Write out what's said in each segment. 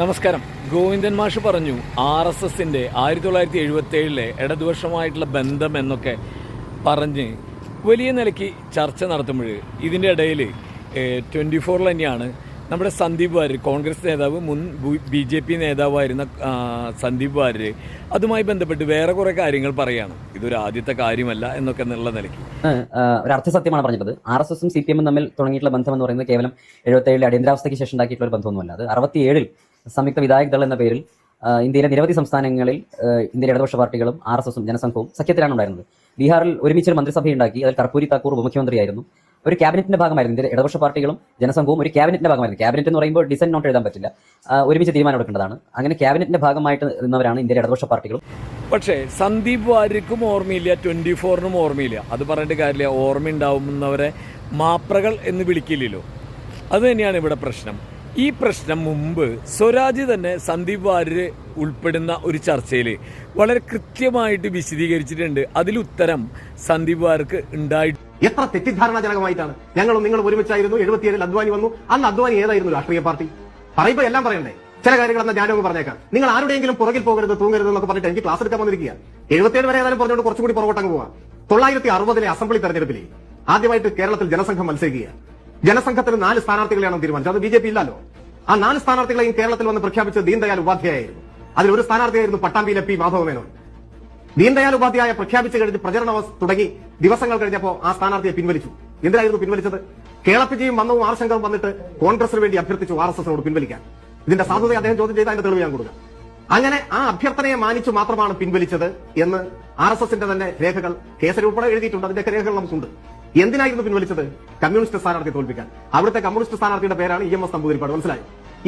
നമസ്കാരം. ഗോവിന്ദൻ മാഷ് പറഞ്ഞു ആർ എസ് എസിന്റെ ആയിരത്തി തൊള്ളായിരത്തി എഴുപത്തി ഏഴിലെ ഇടതുപക്ഷമായിട്ടുള്ള ബന്ധം എന്നൊക്കെ പറഞ്ഞ് വലിയ നിലയ്ക്ക് ചർച്ച നടത്തുമ്പോൾ ഇതിന്റെ ഇടയിൽ ട്വന്റി ഫോറിൽ തന്നെയാണ് നമ്മുടെ സന്ദീപ് വാര്യർ കോൺഗ്രസ് നേതാവ് മുൻ ബി ജെ പി നേതാവായിരുന്ന സന്ദീപ് വാര്യർ അതുമായി ബന്ധപ്പെട്ട് വേറെ കുറെ കാര്യങ്ങൾ പറയുകയാണ് ഇതൊരു ആദ്യത്തെ കാര്യമല്ല എന്നൊക്കെ എന്നുള്ള നിലയ്ക്ക്. ഒരു അർത്ഥസത്യമാണ് പറഞ്ഞത് ആർ എസ് എസും സി പി എമ്മും തമ്മിൽ തുടങ്ങിയിട്ടുള്ള ബന്ധം എന്ന് പറയുന്നത് കേവലം എഴുപത്തേഴിലെ അടിയന്തരാവസ്ഥയ്ക്ക് ശേഷം ഉണ്ടാക്കിയിട്ടുള്ള ഒരു ബന്ധമൊന്നുമല്ല. അത് അറുപത്തിയേഴിൽ സംയുക്ത വിധായക് ദൾ എന്ന പേരിൽ ഇന്ത്യയിലെ നിരവധി സംസ്ഥാനങ്ങളിൽ ഇന്ത്യയിലെ ഇടതുപക്ഷ പാർട്ടികളും ആർ എസ് എസും ജനസംഘവും സഖ്യത്തിലാണ് ഉണ്ടായിരുന്നത്. ബീഹാറിൽ ഒരുമിച്ചൊരു മന്ത്രിസഭയുണ്ടാക്കി അതിൽ കർപ്പൂരി താക്കൂർ ഉപമുഖ്യമന്ത്രിയായിരുന്നു. ഒരു ക്യാബിനറ്റിന്റെ ഭാഗമായിരുന്നു ഇന്ത്യയിലെ ഇടതുപക്ഷ പാർട്ടികളും ജനസംഘവും ഒരു ക്യാബിനറ്റിന്റെ ഭാഗമായിരുന്നു. ക്യാബിനറ്റ് എന്ന് പറയുമ്പോൾ ഡിസൈൻ നോട്ട് എഴുതാൻ പറ്റില്ല. ഒരുമിച്ച് തീരുമാനം എടുക്കേണ്ടതാണ്. അങ്ങനെ ക്യാബിനറ്റിന്റെ ഭാഗമായിട്ട് നിന്നവരാണ് ഇന്ത്യയിലെ ഇടതുപക്ഷ പാർട്ടികളും. പക്ഷേ സന്ദീപ് വാര്യക്കും ഓർമ്മയില്ല ട്വന്റി ഫോറിനും ഓർമ്മയില്ല. അത് പറഞ്ഞിട്ട് കാര്യമില്ല. ഓർമ്മയുണ്ടാവുന്നവരെ മാപ്രകൾ എന്ന് വിളിക്കില്ലല്ലോ. അത് തന്നെയാണ് ഇവിടെ പ്രശ്നം. ഈ പ്രശ്നം മുമ്പ് സ്വരാജ് തന്നെ സന്ദീപ് വാര്യർ ഉൾപ്പെടുന്ന ഒരു ചർച്ചയിൽ വളരെ കൃത്യമായിട്ട് വിശദീകരിച്ചിട്ടുണ്ട്. അതിലുത്തരം സന്ദീപ് വാര്യർക്ക് ഉണ്ടായി എത്ര തെറ്റിദ്ധാരണാജനകമായിട്ടാണ് ഞങ്ങളും നിങ്ങൾ ഒരുമിച്ചായിരുന്നു എഴുപത്തിയേഴിൽ അദ്വാനി വന്നു. അന്ന് അദ്വാനി ഏതായിരുന്നു രാഷ്ട്രീയ പാർട്ടി? പറയുമ്പോ എല്ലാം പറയണ്ടേ? ചില കാര്യങ്ങൾ എന്നാൽ ഞാനൊന്ന് പറഞ്ഞേക്കാം. നിങ്ങൾ ആരുടെയെങ്കിലും പുറകിൽ പോകരുത് തൂങ്ങരുത് എന്നൊക്കെ പറഞ്ഞിട്ട് എനിക്ക് ക്ലാസ് എടുക്കാൻ വന്നിരിക്കുക എഴുപത്തിയേഴ് വരെ ഏതായാലും പറഞ്ഞുകൊണ്ട് കുറച്ചുകൂടി പുറകോട്ടങ്ങ് പോവാം. തൊള്ളായിരത്തി അറുപതിലെ അസംബ്ലി തെരഞ്ഞെടുപ്പിൽ ആദ്യമായിട്ട് കേരളത്തിൽ ജനസംഘം മത്സരിക്കുക ജനസംഘത്തിന് നാല് സ്ഥാനാർത്ഥികളെയാണ് തീരുമാനിച്ചത്. അത് ബി ജെ പി ഇല്ലല്ലോ. ആ നാല് സ്ഥാനാർത്ഥികളെയും കേരളത്തിൽ വന്ന് പ്രഖ്യാപിച്ചത് ദീൻദയാൽ ഉപാധ്യായായിരുന്നു. അതിൽ ഒരു സ്ഥാനാർത്ഥിയായിരുന്നു പട്ടാമ്പിയിലെ പി മാധവമേനോൻ. ദീൻദയാൽ ഉപാധ്യായ പ്രഖ്യാപിച്ചു കഴിഞ്ഞ് പ്രചരണ തുടങ്ങി ദിവസങ്ങൾ കഴിഞ്ഞപ്പോൾ ആ സ്ഥാനാർത്ഥിയെ പിൻവലിച്ചു. എന്തിനായിരുന്നു പിൻവലിച്ചത്? കേളപ്പിജിയും വന്നവും ആർ ശങ്കറും വന്നിട്ട് കോൺഗ്രസിന് വേണ്ടി അഭ്യർത്ഥിച്ചു ആർ എസ് എസിനോട് പിൻവലിക്കാൻ. ഇതിന്റെ സാധ്യത അദ്ദേഹം ചോദ്യം ചെയ്ത അതിന്റെ തെളിവ് ഞാൻ കൊടുക്കാം. അങ്ങനെ ആ അഭ്യർത്ഥനയെ മാനിച്ചു മാത്രമാണ് പിൻവലിച്ചത് എന്ന് ആർ എസ് എസിന്റെ തന്നെ രേഖകൾ കേസരി ഉൾപ്പെടെ എഴുതിയിട്ടുണ്ട്. അതിന്റെ രേഖകൾ നമുക്കുണ്ട്. എന്തിനായിരുന്നു പിൻവലിച്ചത്? കമ്മ്യൂണിസ്റ്റ് സ്ഥാനാർത്ഥിയെ തോൽപ്പിക്കാൻ. അവിടുത്തെ കമ്മ്യൂണിസ്റ്റ് സ്ഥാനാർത്ഥിയുടെ പേരാണ് ഇ എം എസ് നമ്പൂതിരിപ്പാട് മനസ്സിലായി?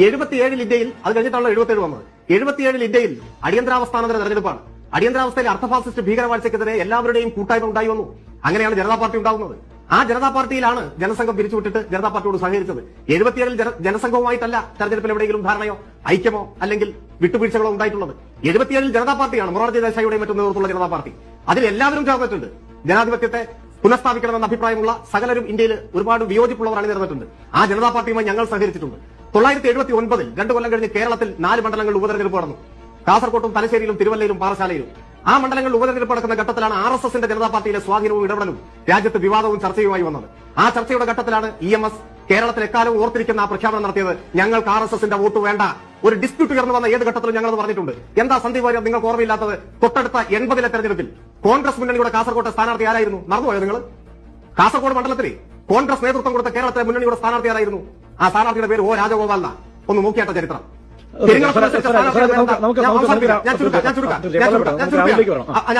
എഴുപത്തിയേഴിൽ ഇന്ത്യയിൽ അത് കഴിഞ്ഞിട്ടാണല്ലോ എഴുപത്തിയേഴ് വന്നത്. എഴുപത്തിയേഴിൽ ഇന്ത്യയിൽ അടിയന്തരാവസ്ഥാനന്തര തെരഞ്ഞെടുപ്പാണ്. അടിയന്തരാവസ്ഥയിൽ അർത്ഥഫാസിസ്റ്റ് ഭീകരവാഴ്ചയ്ക്കെതിരെ എല്ലാവരുടെയും കൂട്ടായ്മ ഉണ്ടായി വന്നു. അങ്ങനെയാണ് ജനതാ പാർട്ടി ഉണ്ടാകുന്നത് ആ ജനതാ പാർട്ടിയിലാണ് ജനസംഘം പിരിച്ചുവിട്ടിട്ട് ജനതാ പാർട്ടിയോട് സഹകരിച്ചത്. എഴുപത്തിയേഴിൽ ജനസംഘവുമായിട്ടല്ല തെരഞ്ഞെടുപ്പിൽ എവിടെയെങ്കിലും ധാരണയോ ഐക്യമോ അല്ലെങ്കിൽ വിട്ടുവീഴ്ചകളോ ഉണ്ടായിട്ടുള്ളത്. എഴുപത്തിയേഴിൽ ജനതാ പാർട്ടിയാണ് മൊറാർജി ദേശായിയുടെയും മറ്റും നേതൃത്വമുള്ള ജനതാ പാർട്ടി. അതിൽ എല്ലാവരും ചേർന്നിട്ടുണ്ട്. ജനാധിപത്യത്തെ പുനഃസ്ഥാപിക്കണമെന്ന അഭിപ്രായമുള്ള സകലരും ഇന്ത്യയിൽ ഒരുപാട് വിയോജിപ്പുള്ളവർ അണിനിരന്നിട്ടുണ്ട് ആ ജനതാ പാർട്ടിയുമായി ഞങ്ങൾ സഹകരിച്ചിട്ടുണ്ട്. തൊള്ളായിരത്തി എഴുപത്തി ഒൻപതിൽ രണ്ട് കൊല്ലം കഴിഞ്ഞ് കേരളത്തിൽ നാല് മണ്ഡലങ്ങളിൽ ഉപതെരഞ്ഞെടുപ്പ് നടന്നു. കാസർകോട്ടും തലശ്ശേരിയിലും തിരുവല്ലയിലും പാറശാലയിലും. ആ മണ്ഡലങ്ങളിൽ ഉപതെരഞ്ഞെടുപ്പ് നടക്കുന്ന ഘട്ടത്തിലാണ് ആർ എസ് എസിന്റെ ജനതാ പാർട്ടിയിലെ സ്വാധീനവും ഇടപെടലും രാജ്യത്ത് വിവാദവും ചർച്ചയുമായി വന്നത്. ആ ചർച്ചയുടെ ഘട്ടത്തിലാണ് ഇ എം എസ് കേരളത്തിൽ എക്കാലം ഓർത്തിരിക്കുന്ന ആ പ്രഖ്യാപനം നടത്തിയത്. ഞങ്ങൾക്ക് ആർ എസ് എസിന്റെ വോട്ട് വേണ്ട. ഒരു ഡിസ്പ്യൂട്ട് ഉയർന്നു വന്ന ഏത് ഘട്ടത്തിലും ഞങ്ങൾ പറഞ്ഞിട്ടുണ്ട്. എന്താ സന്ദീപ് നിങ്ങൾക്ക് ഓർമ്മയില്ലാത്തത്? തൊട്ടടുത്ത എൺപതിലെ തെരഞ്ഞെടുപ്പിൽ കോൺഗ്രസ് മുന്നണിയുടെ കാസർകോട്ടെ സ്ഥാനാർത്ഥി ആരായിരുന്നു? മറന്നുപോയോ നിങ്ങൾ? കാസർകോട് മണ്ഡലത്തിൽ കോൺഗ്രസ് നേതൃത്വം കൊടുത്ത കേരളത്തിലെ മുന്നണിയുടെ സ്ഥാനാർത്ഥി ആരായിരുന്നു? ആ സ്ഥാനാർത്ഥിയുടെ പേര് ഓ രാജഗോപാലന. ഒന്ന് നോക്കിയാട്ട ചരിത്രം. ഞാൻ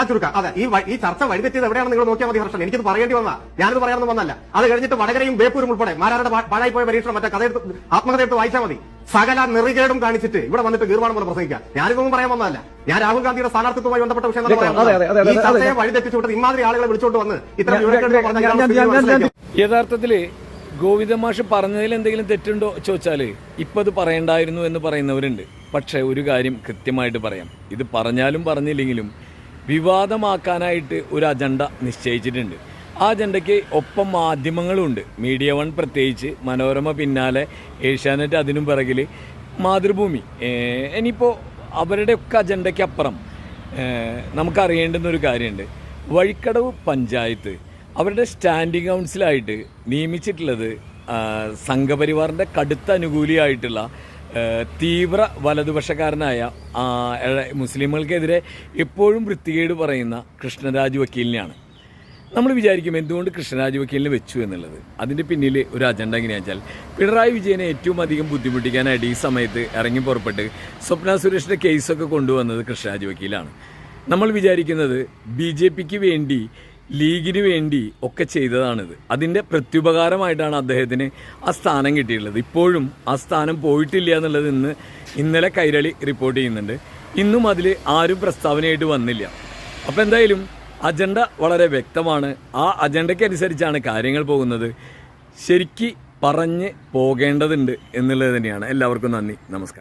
ചുരുക്കാം, അതെ ഈ ഈ ചർച്ച വഴിതെറ്റിയത് എവിടെയാണ് നിങ്ങൾ നോക്കിയാൽ മതി ഹർഷൻ. എനിക്കത് പറയേണ്ടി വന്ന ഞാനത് പറയാനൊന്നും വന്നല്ല അത് കഴിഞ്ഞിട്ട് വടകരയും ബേപ്പൂരും ഉൾപ്പെടെ മാരാരുടെ പാഴായി പോയ പരീക്ഷണം മറ്റേ കഥയെടുത്ത് ആത്മകഥ എടുത്ത് വായിച്ചാൽ മതി. സകല നിറികേടും കാണിച്ചിട്ട് ഇവിടെ വന്നിട്ട് ഗീർവാണം പോലെ പ്രസംഗിക്കാം ഞാനിതൊന്നും പറയാൻ വന്നതല്ല. ഞാൻ രാഹുൽ ഗാന്ധിയുടെ സ്ഥാനാർത്ഥിത്വമായി ബന്ധപ്പെട്ട വിഷയം. ഈ ചർച്ചയെ. വഴിതെറ്റിച്ചുകൊണ്ട് ഇമാതിരി ആളുകളെ വിളിച്ചോണ്ട് വന്ന് ഇത്രയും യഥാർത്ഥത്തിൽ ഗോവിന്ദമാഷ് പറഞ്ഞതിൽ എന്തെങ്കിലും തെറ്റുണ്ടോ ചോദിച്ചാൽ ഇപ്പം അത് പറയണ്ടായിരുന്നു എന്ന് പറയുന്നവരുണ്ട്. പക്ഷേ ഒരു കാര്യം കൃത്യമായിട്ട് പറയാം. ഇത് പറഞ്ഞാലും പറഞ്ഞില്ലെങ്കിലും വിവാദമാക്കാനായിട്ട് ഒരു അജണ്ട നിശ്ചയിച്ചിട്ടുണ്ട്. ആ അജണ്ടയ്ക്ക് ഒപ്പം മാധ്യമങ്ങളുമുണ്ട്. മീഡിയ വൺ പ്രത്യേകിച്ച് മനോരമ പിന്നാലെ ഏഷ്യാനെറ്റ് അതിനും പിറകിൽ മാതൃഭൂമി. ഇനിയിപ്പോൾ അവരുടെയൊക്കെ അജണ്ടയ്ക്ക് അപ്പുറം നമുക്കറിയേണ്ടുന്ന ഒരു കാര്യമുണ്ട്. വഴിക്കടവ് പഞ്ചായത്ത് അവരുടെ സ്റ്റാൻഡിംഗ് കൗൺസിലായിട്ട് നിയമിച്ചിട്ടുള്ളത് സംഘപരിവാറിന്റെ കടുത്ത അനുകൂലിയായിട്ടുള്ള തീവ്ര വലതുപക്ഷക്കാരനായ മുസ്ലിമുകൾക്കെതിരെ എപ്പോഴും വൃത്തികേട് പറയുന്ന കൃഷ്ണരാജ് വക്കീലിനെയാണ്. നമ്മൾ വിചാരിക്കും എന്തുകൊണ്ട് കൃഷ്ണരാജ് വക്കീലിനെ വെച്ചു എന്നുള്ളത്. അതിന്റെ പിന്നിൽ ഒരു അജണ്ട എങ്ങനെയാണെന്ന് വെച്ചാൽ പിണറായി വിജയനെ ഏറ്റവും അധികം ബുദ്ധിമുട്ടിക്കാനായിട്ട് ഈ സമയത്ത് ഇറങ്ങി പുറപ്പെട്ട് സ്വപ്ന സുരേഷിന്റെ കേസൊക്കെ കൊണ്ടുവന്നത് കൃഷ്ണരാജ് വക്കീലാണ്. നമ്മൾ വിചാരിക്കുന്നത് ബി ജെ പിക്ക് വേണ്ടി ലീഗിന് വേണ്ടി ഒക്കെ ചെയ്തതാണിത്. അതിന്റെ പ്രത്യുപകാരമായിട്ടാണ് അദ്ദേഹത്തിന് ആ സ്ഥാനം കിട്ടിയിട്ടുള്ളത്. ഇപ്പോഴും ആ സ്ഥാനം പോയിട്ടില്ല എന്നുള്ളത് ഇന്ന് ഇന്നലെ കൈരളി റിപ്പോർട്ട് ചെയ്യുന്നുണ്ട്. ഇന്നും അതിൽ ആരും പ്രസ്താവനയായിട്ട് വന്നില്ല. അപ്പോൾ എന്തായാലും അജണ്ട വളരെ വ്യക്തമാണ്. ആ അജണ്ടയ്ക്കനുസരിച്ചാണ് കാര്യങ്ങൾ പോകുന്നത്. ശരിക്ക് പറഞ്ഞ് പോകേണ്ടതുണ്ട് എന്നുള്ളത് തന്നെയാണ്. എല്ലാവർക്കും നന്ദി. നമസ്കാരം.